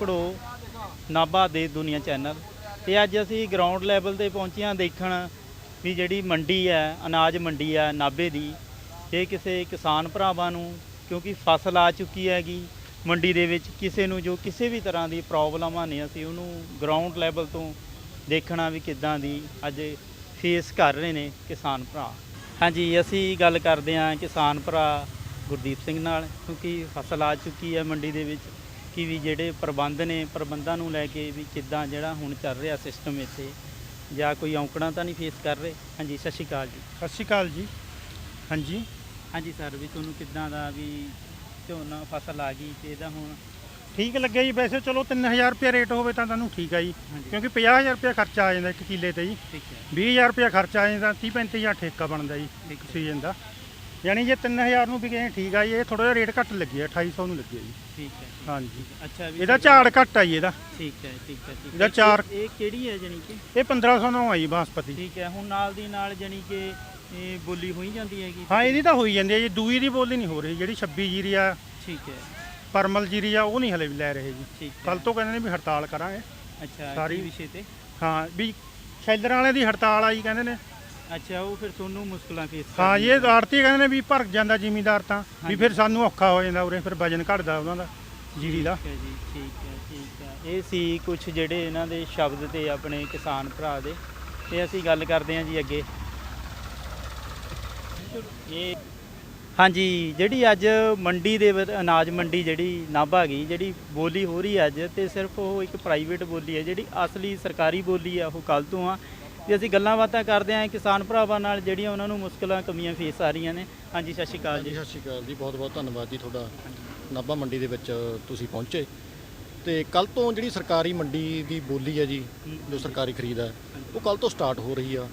ਭੜੋ ਨਾਭਾ ਦੇ ਦੁਨੀਆ ਚੈਨਲ। ਤੇ ਅੱਜ ਅਸੀਂ ਗਰਾਊਂਡ ਲੈਵਲ ਤੇ ਪਹੁੰਚੇ ਹਾਂ ਦੇਖਣ ਵੀ ਜਿਹੜੀ ਮੰਡੀ ਹੈ, ਅਨਾਜ ਮੰਡੀ ਹੈ ਨਾਭੇ ਦੀ, ਇਹ ਕਿਸੇ ਕਿਸਾਨ ਭਰਾਵਾਂ ਨੂੰ, ਕਿਉਂਕਿ ਫਸਲ ਆ ਚੁੱਕੀ ਹੈਗੀ ਮੰਡੀ ਦੇ ਵਿੱਚ, ਕਿਸੇ ਨੂੰ ਜੋ ਕਿਸੇ ਵੀ ਤਰ੍ਹਾਂ ਦੀ ਪ੍ਰੋਬਲਮਾਂ ਨੇ, ਅਸੀਂ ਉਹਨੂੰ ਗਰਾਊਂਡ ਲੈਵਲ ਤੋਂ ਦੇਖਣਾ ਵੀ ਕਿੱਦਾਂ ਦੀ ਅੱਜ ਫੇਸ ਕਰ ਰਹੇ ਨੇ ਕਿਸਾਨ ਭਰਾ। ਹਾਂਜੀ, ਅਸੀਂ ਗੱਲ ਕਰਦੇ ਹਾਂ ਕਿਸਾਨ ਭਰਾ ਗੁਰਦੀਪ ਸਿੰਘ ਨਾਲ, ਕਿਉਂਕਿ ਫਸਲ ਆ ਚੁੱਕੀ ਹੈ ਮੰਡੀ ਦੇ ਵਿੱਚ। ਕਿ ਵੀ ਜਿਹੜੇ ਪ੍ਰਬੰਧ ਨੇ ਪ੍ਰਬੰਧਾਂ ਨੂੰ ਲੈ ਕੇ ਵੀ ਕਿੱਦਾਂ ਜਿਹੜਾ ਹੁਣ ਚੱਲ ਰਿਹਾ ਸਿਸਟਮ ਇੱਥੇ ਜਾਂ ਕੋਈ ਔਂਕੜਾਂ ਤਾਂ ਨਹੀਂ ਫੇਸ ਕਰ ਰਹੇ? ਹਾਂਜੀ ਸਤਿ ਸ਼੍ਰੀ ਅਕਾਲ ਜੀ। ਸਤਿ ਸ਼੍ਰੀ ਅਕਾਲ ਜੀ। ਹਾਂਜੀ। ਹਾਂਜੀ ਸਰ ਵੀ ਤੁਹਾਨੂੰ ਕਿੱਦਾਂ ਦਾ ਵੀ ਝੋਨਾ ਫਸਲ ਆ ਗਈ ਤੇ ਇਹਦਾ ਹੁਣ? ਠੀਕ ਲੱਗਿਆ ਜੀ ਵੈਸੇ ਚਲੋ 3000 ਰੁਪਏ ਰੇਟ ਹੋਵੇ ਤਾਂ ਤੁਹਾਨੂੰ ਠੀਕ ਆ ਜੀ ਹਾਂਜੀ। ਕਿਉਂਕਿ 50000 ਰੁਪਏ ਖਰਚਾ ਆ ਜਾਂਦਾ ਇੱਕ ਕਿੱਲੇ ਤੇ ਜੀ। ਠੀਕ ਹੈ। 20000 ਰੁਪਏ ਖਰਚਾ ਆ ਜਾਂਦਾ 30 35000 ਠੇਕਾ ਬਣਦਾ ਜੀ ਠੀਕ ਹੈ। ਸੀਜ਼ਨ ਦਾ। ਯਾਨੀ ਜੇ 3000 ਨੂੰ ਵੀ ਕਹੇ ਠੀਕ ਆ ਜੀ ਇਹ ਥੋੜਾ ਜਿਹਾ ਰੇਟ ਘੱਟ ਲੱਗਿਆ 2800 ਨੂੰ ਲੱਗਿਆ ਜੀ। ਠੀਕ ਹੈ ਹਾਂਜੀ। ਅੱਛਾ ਵੀ ਇਹਦਾ ਝਾੜ ਘੱਟ ਆ ਜੀ ਇਹਦਾ। ਠੀਕ ਹੈ ਠੀਕ ਹੈ ਠੀਕ ਇਹਦਾ। ਚਾਰ- ਇਹ ਕਿਹੜੀ ਹੈ ਜਾਨੀ ਕਿ? ਇਹ 1500 ਨੂੰ ਆ ਜੀ ਬਾਸਪਤੀ ਠੀਕ ਹੈ ਹੁਣ ਨਾਲ ਦੀ ਨਾਲ ਜਾਨੀ ਕਿ ਇਹ ਬੋਲੀ ਹੋਈ ਜਾਂਦੀ ਹੈਗੀ। ਹਾਂ ਇਹਦੀ ਤਾਂ ਹੋਈ ਜਾਂਦੀ ਹੈ ਜੀ ਦੂਈ ਦੀ ਬੋਲੀ ਨਹੀਂ ਹੋ ਰਹੀ ਜਿਹੜੀ 26 ਜੀਰੀ ਆ ਠੀਕ ਹੈ। ਪਰਮਲ ਜੀਰੀ ਆ ਉਹ ਨਹੀਂ ਹਲੇ ਵੀ ਲੈ ਰਹੇ ਜੀ। ਠੀਕ ਹੈ। ਕੱਲ ਤੋਂ ਕਹਿੰਦੇ ਨੇ ਵੀ ਹੜਤਾਲ ਕਰਾਂਗੇ। ਅੱਛਾ ਸਾਰੀ- ਕੀ ਵਿਸ਼ੇ ਤੇ। ਹਾਂ ਵੀ ਸ਼ੈਲਰਾਂ ਵਾਲਿਆਂ ਦੀ ਹੜਤਾਲ ਆਈ ਕਹਿੰਦੇ ਨੇ। ਅੱਛਾ ਉਹ ਫਿਰ ਤੁਹਾਨੂੰ ਮੁਸ਼ਕਲਾਂ ਫੇਸ ਹਾਂ ਇਹ ਆੜਤੀ ਕਹਿੰਦੇ ਨੇ ਵੀ ਭਰ ਜਾਂਦਾ ਜ਼ਿਮੀਂਦਾਰ ਤਾਂ ਵੀ। ਫਿਰ ਸਾਨੂੰ ਔਖਾ ਹੋ ਜਾਂਦਾ ਉਰੇ ਫਿਰ ਵਜਨ ਘਟਦਾ ਉਹਨਾਂ ਦਾ ਜੀਰੀ ਦਾ। ਠੀਕ ਹੈ ਜੀ ਠੀਕ ਹੈ ਠੀਕ ਹੈ। ਇਹ ਸੀ ਕੁਝ ਜਿਹੜੇ ਇਹਨਾਂ ਦੇ ਸ਼ਬਦ ਤੇ ਆਪਣੇ ਕਿਸਾਨ ਭਰਾ ਦੇ। ਤੇ ਅਸੀਂ ਗੱਲ ਕਰਦੇ ਹਾਂ ਜੀ ਅੱਗੇ। ਇਹ ਹਾਂਜੀ ਜਿਹੜੀ ਅੱਜ ਮੰਡੀ ਦੇ ਅਨਾਜ ਮੰਡੀ ਜਿਹੜੀ ਨਾਭਾ ਗਈ ਜਿਹੜੀ ਬੋਲੀ ਹੋ ਰਹੀ ਅੱਜ ਤੇ ਸਿਰਫ ਉਹ ਇੱਕ ਪ੍ਰਾਈਵੇਟ ਬੋਲੀ ਹੈ ਜਿਹੜੀ ਅਸਲੀ ਸਰਕਾਰੀ ਬੋਲੀ ਆ ਉਹ ਕੱਲ ਤੋਂ ਆ। ਤੇ ਅਸੀਂ ਗੱਲਾਂ ਬਾਤਾਂ ਕਰਦੇ ਹਾਂ ਕਿਸਾਨ ਭਰਾਵਾਂ ਨਾਲ ਜਿਹੜੀਆਂ ਉਹਨਾਂ ਨੂੰ ਮੁਸ਼ਕਲਾਂ ਕਮੀਆਂ ਫੇਸ ਆ ਰਹੀਆਂ ਨੇ। ਹਾਂਜੀ ਸਤਿ ਸ਼੍ਰੀ ਅਕਾਲ ਜੀ। ਸਤਿ ਸ਼੍ਰੀ ਅਕਾਲ ਜੀ ਬਹੁਤ ਬਹੁਤ ਧੰਨਵਾਦ ਜੀ ਤੁਹਾਡਾ। ਨਾਭਾ ਮੰਡੀ ਦੇ ਵਿੱਚ ਤੁਸੀਂ ਪਹੁੰਚੇ। ਤੇ ਕੱਲ ਤੋਂ ਜਿਹੜੀ ਸਰਕਾਰੀ ਮੰਡੀ ਦੀ ਬੋਲੀ ਹੈ ਜੀ ਜੋ ਸਰਕਾਰੀ ਖਰੀਦ ਹੈ ਉਹ ਕੱਲ ਤੋਂ ਸਟਾਰਟ ਹੋ ਰਹੀ ਆ।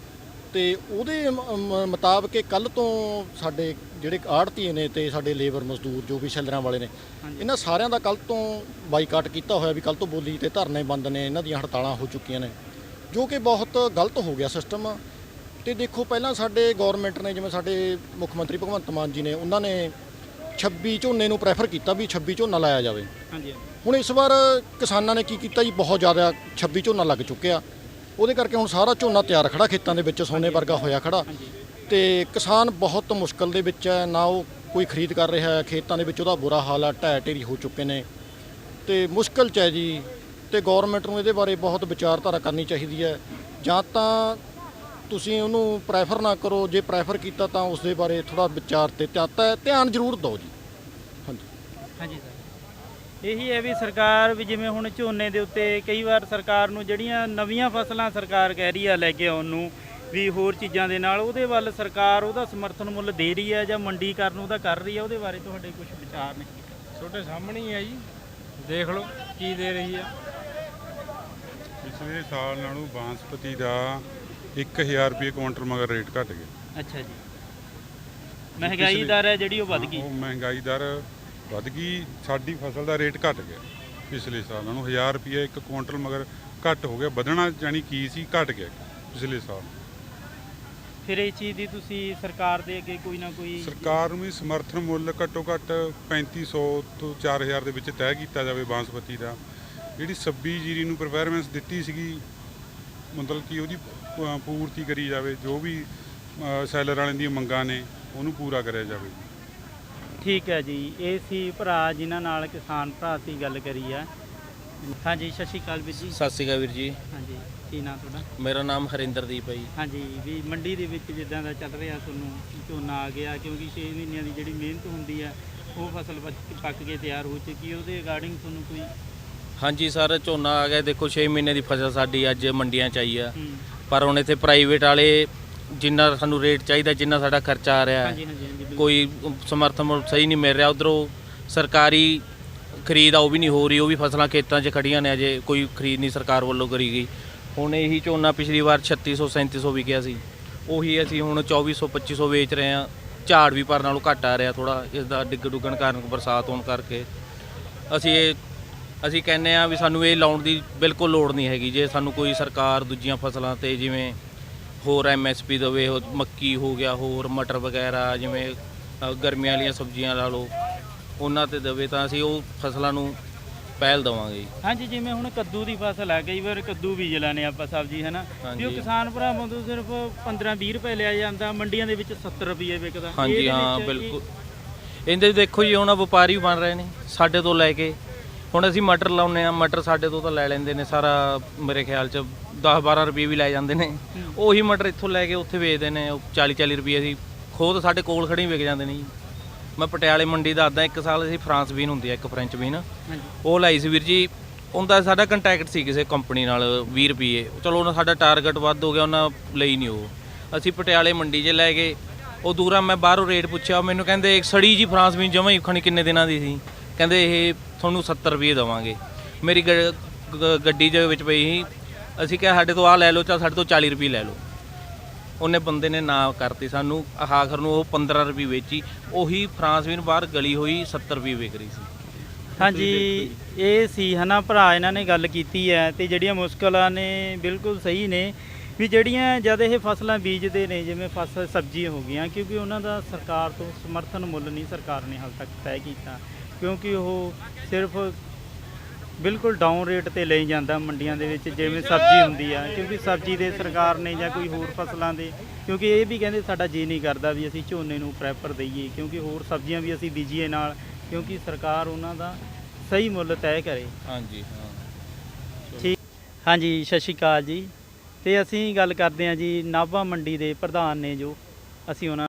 ਤੇ ਉਹਦੇ ਮੁਤਾਬਕ ਕੱਲ ਤੋਂ ਸਾਡੇ ਜਿਹੜੇ ਆੜਤੀਏ ਨੇ ਤੇ ਸਾਡੇ ਲੇਬਰ ਮਜ਼ਦੂਰ ਜੋ ਵੀ ਸ਼ੈਲਰਾਂ ਵਾਲੇ ਨੇ। ਇਹਨਾਂ ਸਾਰਿਆਂ ਦਾ ਕੱਲ ਤੋਂ ਬਾਈਕਾਟ ਕੀਤਾ ਹੋਇਆ ਵੀ ਕੱਲ ਤੋਂ ਬੋਲੀ ਤੇ ਧਰਨੇ ਬੰਦ ਨੇ ਇਹਨਾਂ ਦੀਆਂ ਹੜਤਾਲਾਂ ਹੋ ਚੁੱਕੀਆਂ ਨੇ। ਜੋ ਕਿ ਬਹੁਤ ਗਲਤ ਹੋ ਗਿਆ ਸਿਸਟਮ ਤੇ ਦੇਖੋ ਪਹਿਲਾਂ ਸਾਡੇ ਗਵਰਨਮੈਂਟ ਨੇ ਜਿਵੇਂ ਸਾਡੇ ਮੁੱਖ ਮੰਤਰੀ ਭਗਵੰਤ ਮਾਨ ਜੀ ਨੇ ਉਹਨਾਂ ਨੇ 26 ਝੋਨੇ ਨੂੰ ਪ੍ਰੈਫਰ ਕੀਤਾ ਵੀ 26 ਝੋਨਾ ਲਾਇਆ ਜਾਵੇ। ਹਾਂਜੀ ਹੁਣ ਇਸ ਵਾਰ ਕਿਸਾਨਾਂ ਨੇ ਕੀ ਕੀਤਾ ਜੀ? ਬਹੁਤ ਜ਼ਿਆਦਾ 26 ਝੋਨਾ ਲੱਗ ਚੁੱਕਿਆ। ਉਹਦੇ ਕਰਕੇ ਹੁਣ ਸਾਰਾ ਝੋਨਾ ਤਿਆਰ ਖੜਾ ਖੇਤਾਂ ਦੇ ਵਿੱਚ ਸੋਨੇ ਵਰਗਾ ਹੋਇਆ ਖੜਾ। ਤੇ ਕਿਸਾਨ ਬਹੁਤ ਮੁਸ਼ਕਲ ਦੇ ਵਿੱਚ ਹੈ। ਨਾ ਉਹ ਕੋਈ ਖਰੀਦ ਕਰ ਰਿਹਾ ਹੈ। ਖੇਤਾਂ ਦੇ ਵਿੱਚ ਉਹਦਾ ਬੁਰਾ ਹਾਲ ਆ ਢਹਿ ਢੇਰੀ ਹੋ ਚੁੱਕੇ ਨੇ। ਤੇ ਮੁਸ਼ਕਲ ਚ ਹੈ ਜੀ। ਤੇ ਗਵਰਨਮੈਂਟ ਨੂੰ ਇਹਦੇ ਬਾਰੇ ਬਹੁਤ ਵਿਚਾਰਧਾਰਾ ਕਰਨੀ ਚਾਹੀਦੀ ਹੈ। ਜਾਂ ਤਾਂ ਤੁਸੀਂ ਉਹਨੂੰ ਪ੍ਰੈਫਰ ਨਾ ਕਰੋ ਜੇ ਪ੍ਰੈਫਰ ਕੀਤਾ ਤਾਂ ਉਸ ਦੇ ਬਾਰੇ ਥੋੜਾ ਵਿਚਾਰ ਤੇ ਧਿਆਨ- ਧਿਆਨ ਜ਼ਰੂਰ ਦਿਓ ਜੀ। ਹਾਂਜੀ। ਹਾਂਜੀ ਸਰ। ਇਹੀ ਹੈ ਵੀ ਸਰਕਾਰ ਵੀ ਜਿਵੇਂ ਹੁਣ ਝੋਨੇ ਦੇ ਉੱਤੇ ਕਈ ਵਾਰ ਸਰਕਾਰ ਨੂੰ ਜਿਹੜੀਆਂ ਨਵੀਆਂ ਫਸਲਾਂ ਸਰਕਾਰ ਕਹਿ ਰਹੀ ਆ ਲੈ ਕੇ ਆਉਣ ਨੂੰ ਵੀ ਹੋਰ ਚੀਜ਼ਾਂ ਦੇ ਨਾਲ ਉਹਦੇ ਵੱਲ ਸਰਕਾਰ ਉਹਦਾ ਸਮਰਥਨ ਮੁੱਲ ਦੇ ਰਹੀ ਹੈ ਜਾਂ ਮੰਡੀਕਰਨ ਉਹਦਾ ਕਰ ਰਹੀ ਹੈ ਉਹਦੇ ਬਾਰੇ ਤੁਹਾਡੇ ਕੁਝ ਵਿਚਾਰ ਨੇ। ਛੋਟੇ ਸਾਹਮਣੇ ਹੀ ਆ ਜੀ। ਦੇਖ ਲਓ ਕੀ ਦੇ ਰਹੀ ਆ। ਪਿਛਲੇ ਸਾਲ ਨਾਲੋਂ ਬਾਂਸਪਤੀ ਦਾ 1000 ਰੁਪਏ ਕੁਇੰਟਲ ਮਗਰ ਰੇਟ ਘਟ ਗਿਆ। ਅੱਛਾ ਜੀ। ਮਹਿੰਗਾਈ ਦਰ ਹੈ ਜਿਹੜੀ ਉਹ ਵੱਧ ਗਈ। ਉਹ ਮਹਿੰਗਾਈ ਦਰ ਵੱਧ ਗਈ। ਸਾਡੀ ਫਸਲ ਦਾ ਰੇਟ ਘਟ ਗਿਆ ਪਿਛਲੇ ਸਾਲ ਨਾਲੋਂ। 1000 ਰੁਪਏ ਇੱਕ ਕੁਇੰਟਲ ਮਗਰ ਘਟ ਹੋ ਗਿਆ। ਵਧਣਾ ਜਾਨੀ ਕੀ ਸੀ? ਘਟ ਗਿਆ ਪਿਛਲੇ ਸਾਲ। ਫਿਰ ਇਹ ਚੀਜ਼ ਦੀ ਤੁਸੀਂ ਸਰਕਾਰ ਦੇ ਅੱਗੇ ਕੋਈ ਨਾ ਕੋਈ ਸਰਕਾਰ ਨੂੰ ਵੀ ਸਮਰਥਨ ਮੁੱਲ ਘੱਟੋ ਘੱਟ 3500 ਤੋਂ 4000 ਦੇ ਵਿੱਚ ਤੈਅ ਕੀਤਾ ਜਾਵੇ ਬਾਂਸਪਤੀ ਦਾ। ਜਿਹੜੀ 26 ਜੀਰੀ ਨੂੰ ਪ੍ਰਫੈਰਮੈਂਸ ਦਿੱਤੀ ਸੀਗੀ ਮਤਲਬ ਕਿ ਉਹਦੀ ਪੂਰਤੀ ਕਰੀ ਜਾਵੇ ਜੋ ਵੀ ਸੈਲਰ ਵਾਲਿਆਂ ਦੀਆਂ ਮੰਗਾਂ ਨੇ ਉਹਨੂੰ ਪੂਰਾ ਕਰਿਆ ਜਾਵੇ। ਠੀਕ ਹੈ ਜੀ। ਇਹ ਸੀ ਭਰਾ ਜਿਨ੍ਹਾਂ ਨਾਲ ਕਿਸਾਨ ਭਰਾ ਸੀ ਗੱਲ ਕਰੀ ਆ। ਹਾਂਜੀ ਸਤਿ ਸ਼੍ਰੀ ਅਕਾਲ ਵੀਰ ਜੀ। ਸਤਿ ਸ਼੍ਰੀ ਅਕਾਲ ਵੀਰ ਜੀ। ਹਾਂਜੀ ਕੀ ਨਾਮ ਤੁਹਾਡਾ? ਮੇਰਾ ਨਾਮ ਹਰਿੰਦਰਦੀਪ ਹੈ ਜੀ। ਹਾਂਜੀ ਵੀ ਮੰਡੀ ਦੇ ਵਿੱਚ ਜਿੱਦਾਂ ਦਾ ਚੱਲ ਰਿਹਾ ਤੁਹਾਨੂੰ ਝੋਨਾ ਆ ਗਿਆ ਕਿਉਂਕਿ 6 ਮਹੀਨਿਆਂ ਦੀ ਜਿਹੜੀ ਮਿਹਨਤ ਹੁੰਦੀ ਆ ਉਹ ਫਸਲ ਪੱਕ ਕੇ ਤਿਆਰ ਹੋ ਚੁੱਕੀ ਉਹਦੇ ਅਗਾਰਡਿੰਗ ਤੁਹਾਨੂੰ ਕੋਈ ਹਾਂਜੀ ਸਰ ਝੋਨਾ ਆ ਗਿਆ ਦੇਖੋ 6 ਮਹੀਨੇ ਦੀ ਫਸਲ ਸਾਡੀ ਅੱਜ ਮੰਡੀਆਂ ਚ ਆਈ ਆ। ਪਰ ਹੁਣ ਇੱਥੇ ਪ੍ਰਾਈਵੇਟ ਵਾਲੇ ਜਿੰਨਾ ਸਾਨੂੰ ਰੇਟ ਚਾਹੀਦਾ ਜਿੰਨਾ ਸਾਡਾ ਖਰਚਾ ਆ ਰਿਹਾ। ਹੈ। ਕੋਈ ਸਮਰਥਨ ਮੁੱਲ ਸਹੀ ਨਹੀਂ ਮਿਲ ਰਿਹਾ। ਉਧਰੋਂ ਸਰਕਾਰੀ ਖਰੀਦ ਆ ਉਹ ਵੀ ਨਹੀਂ ਹੋ ਰਹੀ ਉਹ ਵੀ ਫਸਲਾਂ ਖੇਤਾਂ 'ਚ ਖੜੀਆਂ ਨੇ ਅਜੇ ਕੋਈ ਖਰੀਦ ਨਹੀਂ ਸਰਕਾਰ ਵੱਲੋਂ ਕਰੀ ਗਈ। ਹੁਣ ਇਹੀ ਝੋਨਾ ਪਿਛਲੀ ਵਾਰ 3600 3700 ਵਿਕਿਆ ਸੀ ਉਹੀ ਅਸੀਂ ਹੁਣ 2400 2500 ਵੇਚ ਰਹੇ ਆ ਝਾੜ ਵੀ ਪਰ ਨਾਲੋਂ ਘੱਟ ਆ ਰਿਹਾ ਥੋੜਾ ਇਸ ਦਾ ਡਿੱਗ ਡੁੱਗਣ ਕਾਰਨ ਬਰਸਾਤ ਹੋਣ ਕਰਕੇ। ਅਸੀਂ ਇਹ ਅਸੀਂ ਕਹਿੰਦੇ ਆ ਵੀ ਸਾਨੂੰ ਇਹ ਲਾਉਣ ਦੀ ਬਿਲਕੁਲ ਲੋੜ ਨਹੀਂ ਹੈਗੀ। ਜੇ ਸਾਨੂੰ ਕੋਈ ਸਰਕਾਰ ਦੂਜੀਆਂ ਫਸਲਾਂ ਤੇ ਜਿਵੇਂ ਹੋਰ ਐਮਐਸਪੀ ਦੇਵੇ ਉਹ ਮੱਕੀ ਹੋ ਗਿਆ ਹੋਰ ਮਟਰ ਵਗੈਰਾ ਜਿਵੇਂ ਅ, ਗਰਮੀਆਂ ਵਾਲੀਆਂ ਸਬਜ਼ੀਆਂ ਲਾ ਲਓ ਉਹਨਾਂ ਤੇ ਦੇਵੇ ਤਾਂ ਅਸੀਂ ਉਹ ਫਸਲਾਂ ਨੂੰ ਪਹਿਲ ਦਵਾਂਗੇ। ਜੀ ਹਾਂਜੀ ਜਿਵੇਂ ਹੁਣ ਕੱਦੂ ਦੀ ਫਸਲ ਹੈ ਕਈ ਵਾਰ ਕੱਦੂ ਬੀਜ ਲੈਨੇ ਆਪਾਂ ਸਬਜ਼ੀ ਹੈ ਨਾ ਵੀ ਉਹ ਹਾਂਜੀ। ਕਿਸਾਨ ਭਰਾਵਾਂ ਤੋਂ ਸਿਰਫ 15-20 ਰੁਪਏ ਲਿਆ ਜਾਂਦਾ ਮੰਡੀਆਂ ਦੇ ਵਿੱਚ 70 ਰੁਪਏ ਵਿਕਦਾ। ਹਾਂਜੀ ਇਹਦੇ ਹਾਂ ਵਿੱਚ ਬਿਲਕੁਲ। ਇਹਦੇ ਵਿੱਚ ਦੇਖੋ ਜੀ ਹੁਣ ਆਹ ਵਪਾਰੀ ਬਣ ਰਹੇ ਨੇ ਸਾਡੇ ਤੋਂ ਲੈ ਕੇ। ਹੁਣ ਅਸੀਂ ਮਟਰ ਲਾਉਨੇ ਆ ਮਟਰ ਸਾਡੇ ਤੋਂ ਤਾਂ ਲੈ ਲੈਂਦੇ ਨੇ ਸਾਰਾ ਮੇਰੇ ਖਿਆਲ ਚ 10 12 ਰੁਪਏ ਵੀ ਲੈ ਜਾਂਦੇ ਨੇ। ਉਹੀ ਮਟਰ ਇੱਥੋਂ ਲੈ ਕੇ ਉੱਥੇ ਵੇਚਦੇ ਨੇ 40 40 ਰੁਪਏ ਅਸੀਂ ਖੁਦ ਸਾਡੇ ਕੋਲ ਖੜੇ ਹੀ ਵਿਕ ਜਾਂਦੇ ਨੇ ਜੀ। ਮੈਂ ਪਟਿਆਲੇ ਮੰਡੀ ਦੱਸਦਾ ਇੱਕ ਸਾਲ ਅਸੀਂ ਫਰਾਂਸ ਬੀਨ ਹੁੰਦੀ ਆ ਇੱਕ ਫ੍ਰੈਂਚ ਬੀਨ। ਹਾਂਜੀ। ਉਹ ਲਾਈ ਸੀ ਵੀਰ ਜੀ ਉਹਦਾ ਸਾਡਾ ਕੰਟੈਕਟ ਸੀ ਕਿਸੇ ਕੰਪਨੀ ਨਾਲ 20 ਰੁਪਏ। ਚਲੋ ਉਹਨਾਂ ਸਾਡਾ ਟਾਰਗੇਟ ਵੱਧ ਹੋ ਗਿਆ ਉਹਨਾਂ ਲਈ ਨਹੀਂ ਉਹ। ਅਸੀਂ ਪਟਿਆਲੇ ਮੰਡੀ 'ਚ ਲੈ ਗਏ। ਉਹ ਦੂਰਾ ਮੈਂ ਬਾਹਰੋਂ ਰੇਟ ਪੁੱਛਿਆ ਮੈਨੂੰ ਕਹਿੰਦੇ ਇੱਕ ਸੜੀ ਜੀ ਫਰਾਂਸ ਬੀਨ ਜਮਾ ਹੀ ਖਣੀ ਕਿੰਨੇ ਦਿਨਾਂ ਦੀ ਸੀ। ਕਹਿੰਦੇ ਇਹ ਤੁਹਾਨੂੰ 70 ਰੁਪਏ ਦੇਵਾਂਗੇ। ਮੇਰੀ ਗ- ਗ- ਗੱਡੀ ਦੇ ਵਿੱਚ ਪਈ ਸੀ। ਅਸੀਂ ਕਿਹਾ ਸਾਡੇ ਤੋਂ ਆਹ ਲੈ ਲਓ ਚਾ ਸਾਡੇ ਤੋਂ 40 ਰੁਪਏ ਲੈ ਲਓ। ਉਹਨੇ ਬੰਦੇ ਨੇ ਨਾ ਕਰਤੀ ਸਾਨੂੰ। ਆਖਰ ਨੂੰ ਉਹ 15 ਰੁਪਏ ਵੇਚੀ। ਉਹੀ ਫਰਾਂਸਵੀਨ ਬਾਹਰ ਗਲੀ ਹੋਈ 70 ਰੁਪਏ ਵਿਕ ਰਹੀ ਸੀ। ਹਾਂਜੀ, ਇਹ ਸੀ ਹਨਾ, ਭਰਾ ਇਹਨਾਂ ਨੇ ਗੱਲ ਕੀਤੀ ਹੈ ਤੇ ਜਿਹੜੀਆਂ ਮੁਸ਼ਕਲਾਂ ਨੇ ਬਿਲਕੁਲ ਸਹੀ ਨੇ। ਵੀ ਜਿਹੜੀਆਂ ਜਦ ਇਹ ਫਸਲਾਂ ਬੀਜਦੇ ਨੇ, ਜਿਵੇਂ ਫਸਲ ਸਬਜ਼ੀਆਂ ਹੋ ਗਈਆਂ, ਕਿਉਂਕਿ ਉਹਨਾਂ ਦਾ ਸਰਕਾਰ ਤੋਂ ਸਮਰਥਨ ਮੁੱਲ ਨਹੀਂ ਸਰਕਾਰ ਨੇ ਹਾਲ ਤੱਕ ਤੈਅ ਕੀਤਾ। ਕਿਉਂਕਿ ਉਹ ਸਿਰਫ ਬਿਲਕੁਲ ਡਾਊਨ ਰੇਟ ਤੇ ਲਈ ਜਾਂਦਾ ਮੰਡੀਆਂ ਦੇ ਵਿੱਚ ਜਿਵੇਂ ਸਬਜ਼ੀ ਹੁੰਦੀ ਆ। ਕਿਉਂਕਿ ਸਬਜ਼ੀ ਦੇ ਸਰਕਾਰ ਨੇ ਜਾਂ ਕੋਈ ਹੋਰ ਫਸਲਾਂ ਦੇ ਕਿਉਂਕਿ ਇਹ ਵੀ ਕਹਿੰਦੇ ਸਾਡਾ ਜੀ ਨਹੀਂ ਕਰਦਾ ਵੀ ਅਸੀਂ ਝੋਨੇ ਨੂੰ ਪ੍ਰੈਫਰ ਦਈਏ ਕਿਉਂਕਿ ਹੋਰ ਸਬਜ਼ੀਆਂ ਵੀ ਅਸੀਂ ਬੀਜੀਏ ਨਾਲ ਕਿਉਂਕਿ ਸਰਕਾਰ ਉਹਨਾਂ ਦਾ ਸਹੀ ਮੁੱਲ ਤੈਅ ਕਰੇ। ਹਾਂਜੀ ਹਾਂ। ਠੀਕ। ਹਾਂਜੀ ਸਤਿ ਸ਼੍ਰੀ ਅਕਾਲ ਜੀ। ਤੇ ਅਸੀਂ ਗੱਲ ਕਰਦੇ ਹਾਂ ਜੀ ਨਾਭਾ ਮੰਡੀ ਦੇ ਪ੍ਰਧਾਨ ਨੇ ਜੋ ਅਸੀਂ ਉਹਨਾਂ